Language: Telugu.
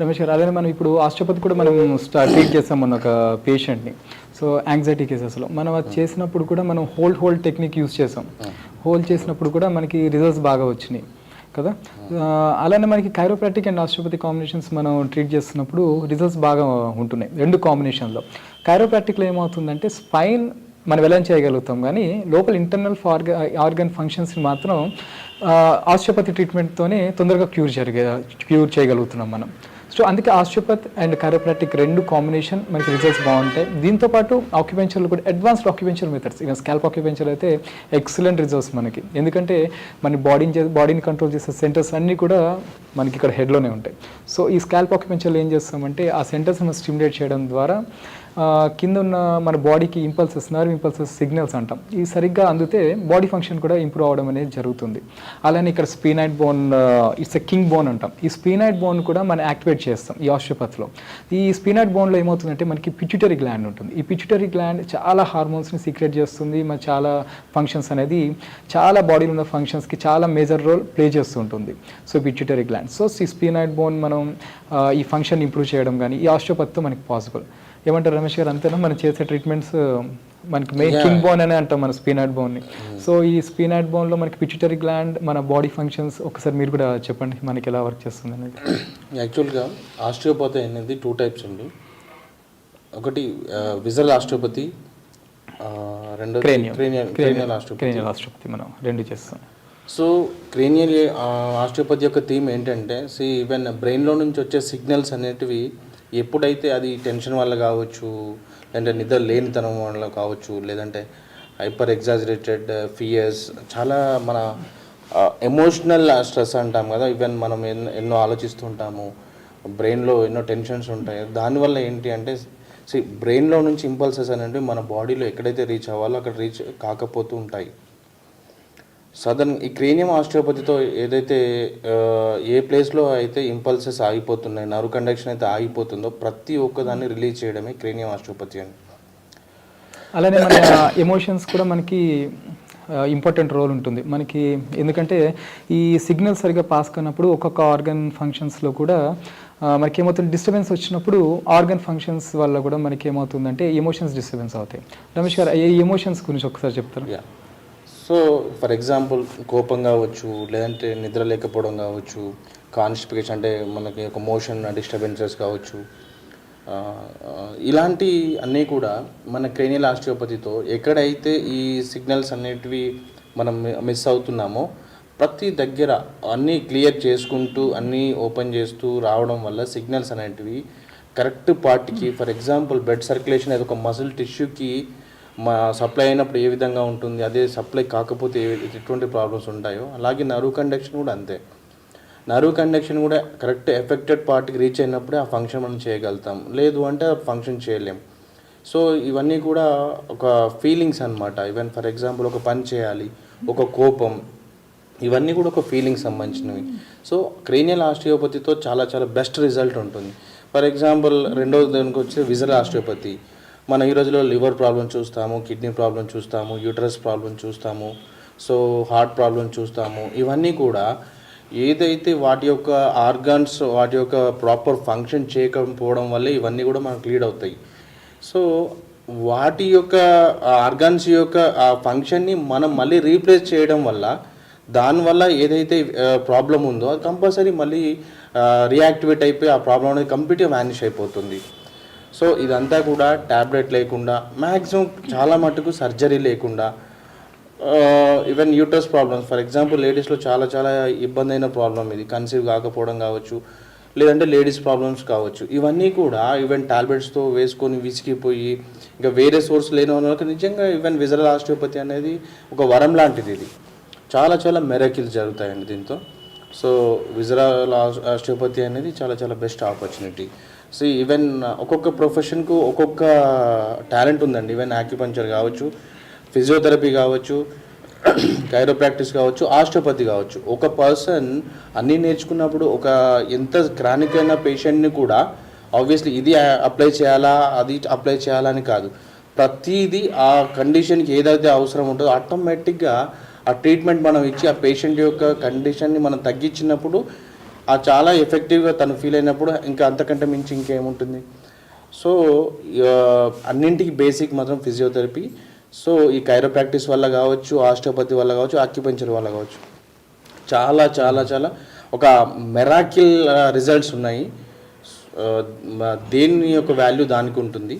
రమేష్ గారు అలానే మనం ఇప్పుడు ఆస్ట్రోపతి కూడా మనం స్టార్ట్ ట్రీట్ చేస్తాం మన ఒక పేషెంట్ని సో యాంగ్జైటీ కేసెస్లో మనం అది చేసినప్పుడు కూడా మనం హోల్డ్ హోల్డ్ టెక్నిక్ యూస్ చేసాం హోల్డ్ చేసినప్పుడు కూడా మనకి రిజల్ట్స్ బాగా వచ్చినాయి కదా? అలానే మనకి కైరోప్రాటిక్ అండ్ ఆస్ట్రోపతి కాంబినేషన్స్ మనం ట్రీట్ చేస్తున్నప్పుడు రిజల్ట్స్ బాగా ఉంటున్నాయి. రెండు కాంబినేషన్లో కైరోప్రాటిక్లో ఏమవుతుందంటే స్పైన్ మనం ఎలా చేయగలుగుతాం? కానీ లోపల ఇంటర్నల్ ఆర్గ ఆర్గన్ ఫంక్షన్స్ని మాత్రం ఆస్ట్రోపతి ట్రీట్మెంట్తోనే తొందరగా క్యూర్ జరిగే క్యూర్ చేయగలుగుతున్నాం మనం. సో అందుకే ఆస్ట్రోపత్ అండ్ కరోప్రాటిక్ రెండు కాంబినేషన్ మనకి రిజల్ట్స్ బాగుంటాయి. దీంతో పాటు ఆక్యుపెన్చర్లో కూడా అడ్వాన్స్డ్ ఆక్యుపెన్షన్ మెథడ్స్ ఇక స్కాల్ప్ ఆక్యుపెన్షన్ అయితే ఎక్సలెంట్ రిజల్ట్స్ మనకి. ఎందుకంటే మన బాడీని బాడీని కంట్రోల్ చేసే సెంటర్స్ అన్నీ కూడా మనకి ఇక్కడ హెడ్లోనే ఉంటాయి. సో ఈ స్కాల్ప్ ఆక్యుపెన్చర్లో ఏం చేస్తామంటే ఆ సెంటర్స్ని స్టిమ్యులేట్ చేయడం ద్వారా కింద ఉన్న మన బాడీకి ఇంపల్సెస్ నర్వ్ ఇంపల్సెస్ సిగ్నల్స్ అంటాం. ఇవి సరిగ్గా అందితే బాడీ ఫంక్షన్ కూడా ఇంప్రూవ్ అవడం అనేది జరుగుతుంది. అలానే ఇక్కడ sphenoid bone it's a king bone అంటాం. ఈ స్పీనైట్ బోన్ కూడా మనం యాక్టివేట్ చేస్తాం ఈ ఆస్ట్రోపత్లో. ఈ స్పీనైట్ బోన్లో ఏమవుతుందంటే మనకి పిచ్యుటరీ గ్లాండ్ ఉంటుంది. ఈ పిచ్యుటరీ గ్లాండ్ చాలా హార్మోన్స్ని సీక్రెట్ చేస్తుంది మన చాలా ఫంక్షన్స్ అనేది చాలా బాడీలో ఉన్న ఫంక్షన్స్కి చాలా మేజర్ రోల్ ప్లే చేస్తుంటుంది. So pituitary gland. సో ఈ స్పీనైట్ బోన్ మనం ఈ ఫంక్షన్ ఇంప్రూవ్ చేయడం కానీ ఈ ఆస్ట్రోపత్తో మనకి పాసిబుల్. ఏమంటారు రమేష్ గారు? అంతేనా? మనం చేసే ట్రీట్మెంట్స్ మనకి మెయిన్. కింగ్ బోన్ అనే అంటాం మన స్పీనాట్ బోన్ని సో ఈ స్పీనాట్ బోన్లో మనకి పిచ్యుటరీ గ్లాండ్ మన బాడీ ఫంక్షన్స్ ఒకసారి మీరు కూడా చెప్పండి మనకి ఎలా వర్క్ చేస్తుంది అనేది. యాక్చువల్గా ఆస్ట్రియోపతి అనేది టూ టైప్స్ అండి. ఒకటి విజల్ ఆస్ట్రియోపతి రెండోది క్రేనియం క్రేనియల్ ఆస్ట్రోపతి మనం రెండు చేస్తాం. సో క్రేనియల్ ఆస్ట్రియోపతి యొక్క థీమ్ ఏంటంటే సి ఈవెన్ బ్రెయిన్లో నుంచి వచ్చే సిగ్నల్స్ అనేటివి ఎప్పుడైతే అది టెన్షన్ వల్ల కావచ్చు లేదంటే నిద్ర లేనితనం వల్ల కావచ్చు లేదంటే హైపర్ ఎగ్జాజరేటెడ్ ఫియర్స్ చాలా మన ఎమోషనల్ స్ట్రెస్ అంటాం కదా ఈవెన్ మనం ఎన్నో ఎన్నో ఆలోచిస్తుంటాము బ్రెయిన్లో ఎన్నో టెన్షన్స్ ఉంటాయి. దానివల్ల ఏంటి అంటే సి బ్రెయిన్లో నుంచి ఇంపల్సెస్ అనేవి మన బాడీలో ఎక్కడైతే రీచ్ అవ్వాలో అక్కడ రీచ్ కాకపోతూ ఉంటాయి. సదన్ ఈ క్రేనియం ఆస్ట్రియోపతితో ఏదైతే ఏ ప్లేస్లో అయితే ఇంపల్సెస్ ఆగిపోతున్నాయి నర్వ్ కండక్షన్ అయితే ఆగిపోతుందో ప్రతి ఒక్కదాన్ని రిలీజ్ చేయడమే క్రేనియం ఆస్ట్రియోపతి అని. అలానే మన ఎమోషన్స్ కూడా మనకి ఇంపార్టెంట్ రోల్ ఉంటుంది. మనకి ఎందుకంటే ఈ సిగ్నల్ సరిగా పాస్ కానప్పుడు ఒక్కొక్క ఆర్గన్ ఫంక్షన్స్లో కూడా మనకి ఏమవుతుంది డిస్టర్బెన్స్ వచ్చినప్పుడు ఆర్గన్ ఫంక్షన్స్ వల్ల కూడా మనకి ఏమవుతుందంటే ఎమోషన్స్ డిస్టర్బెన్స్ అవుతాయి. రమేష్ గారు ఈ ఎమోషన్స్ గురించి ఒకసారి చెప్తారా? సో ఫర్ ఎగ్జాంపుల్ కోపం కావచ్చు లేదంటే నిద్ర లేకపోవడం కావచ్చు కాన్స్టిపేషన్ అంటే మనకి ఒక మోషన్ డిస్టర్బెన్సెస్ కావచ్చు ఇలాంటి అన్నీ కూడా మన క్రేనియల్ ఆస్టియోపతితో ఎక్కడైతే ఈ సిగ్నల్స్ అనేటివి మనం మిస్ అవుతున్నామో ప్రతి దగ్గర అన్నీ క్లియర్ చేసుకుంటూ అన్నీ ఓపెన్ చేస్తూ రావడం వల్ల సిగ్నల్స్ అనేటివి కరెక్ట్ పార్ట్కి ఫర్ ఎగ్జాంపుల్ బ్లడ్ సర్క్యులేషన్ అది ఒక మసిల్ టిష్యూకి మా సప్లై అయినప్పుడు ఏ విధంగా ఉంటుంది అదే సప్లై కాకపోతే ఏ ఎటువంటి ప్రాబ్లమ్స్ ఉంటాయో అలాగే నరువు కండక్షన్ కూడా అంతే. నరువు కండక్షన్ కూడా కరెక్ట్ ఎఫెక్టెడ్ పార్ట్కి రీచ్ అయినప్పుడే ఆ ఫంక్షన్ మనం చేయగలుగుతాం. లేదు అంటే ఆ ఫంక్షన్ చేయలేం. సో ఇవన్నీ కూడా ఒక ఫీలింగ్స్ అన్నమాట. ఈవెన్ ఫర్ ఎగ్జాంపుల్ ఒక పని చేయాలి ఒక కోపం ఇవన్నీ కూడా ఒక ఫీలింగ్ సంబంధించినవి. సో క్రేనియల్ ఆస్టియోపతితో చాలా చాలా బెస్ట్ రిజల్ట్ ఉంటుంది. ఫర్ ఎగ్జాంపుల్ రెండో దానికి వచ్చే విజల్ ఆస్టియోపతి మన ఈ రోజులో లివర్ ప్రాబ్లం చూస్తాము కిడ్నీ ప్రాబ్లం చూస్తాము యూటరస్ ప్రాబ్లం చూస్తాము సో హార్ట్ ప్రాబ్లం చూస్తాము. ఇవన్నీ కూడా ఏదైతే వాటి యొక్క ఆర్గాన్స్ వాటి యొక్క ప్రాపర్ ఫంక్షన్ చేయకపోవడం వల్లే ఇవన్నీ కూడా మనకు లీడ్ అవుతాయి. సో వాటి యొక్క ఆర్గాన్స్ యొక్క ఆ ఫంక్షన్ని మనం మళ్ళీ రీప్లేస్ చేయడం వల్ల దానివల్ల ఏదైతే ప్రాబ్లం ఉందో అది కంపల్సరీ మళ్ళీ రియాక్టివేట్ అయిపోయి ఆ ప్రాబ్లం అనేది కంప్లీట్గా వ్యానిష్ అయిపోతుంది. సో ఇదంతా కూడా ట్యాబ్లెట్ లేకుండా మ్యాక్సిమం చాలా మటుకు సర్జరీ లేకుండా even uterus problems. For example లేడీస్లో చాలా చాలా ఇబ్బంది అయిన ప్రాబ్లం ఇది. కన్సీవ్ కాకపోవడం కావచ్చు లేదంటే లేడీస్ ప్రాబ్లమ్స్ కావచ్చు. ఇవన్నీ కూడా ఈవెన్ టాబ్లెట్స్తో వేసుకొని విసిగిపోయి ఇంకా వేరే సోర్స్ లేని వాళ్ళకి నిజంగా ఈవెన్ విజరల్ ఆస్టియోపతి అనేది ఒక వరం లాంటిది ఇది. చాలా చాలా మెరకిల్స్ జరుగుతాయండి దీంతో. సో విజరల్ ఆస్టియోపతి అనేది చాలా చాలా బెస్ట్ ఆపర్చునిటీ సో ఈవెన్ ఒక్కొక్క ప్రొఫెషన్కు ఒక్కొక్క టాలెంట్ ఉందండి. ఈవెన్ ఆక్యుపంచర్ కావచ్చు ఫిజియోథెరపీ కావచ్చు కైరోప్రాక్టిస్ కావచ్చు ఆస్టియోపతి కావచ్చు. ఒక పర్సన్ అన్నీ నేర్చుకున్నప్పుడు ఒక ఎంత క్రానిక్ అయిన పేషెంట్ని కూడా ఆబ్వియస్లీ ఇది uh, అప్లై చేయాలా అది అప్లై చేయాలా అని కాదు. ప్రతిదీ ఆ కండిషన్కి ఏదైతే అవసరం ఉంటుందో ఆటోమేటిక్గా ఆ ట్రీట్మెంట్ మనం ఇచ్చి ఆ పేషెంట్ యొక్క కండిషన్ని మనం తగ్గించినప్పుడు ఆ చాలా ఎఫెక్టివ్గా తను ఫీల్ అయినప్పుడు ఇంకా అంతకంటే మించి ఇంకేముంటుంది? సో అన్నింటికి బేసిక్ మాత్రం ఫిజియోథెరపీ సో ఈ కైరోప్రాక్టీస్ వల్ల కావచ్చు ఆస్టియోపతి వల్ల కావచ్చు ఆక్యుపెంచర్ వల్ల కావచ్చు. చాలా చాలా చాలా ఒక మెరాకిల్ రిజల్ట్స్ ఉన్నాయి. దేని యొక్క వాల్యూ దానికి ఉంటుంది?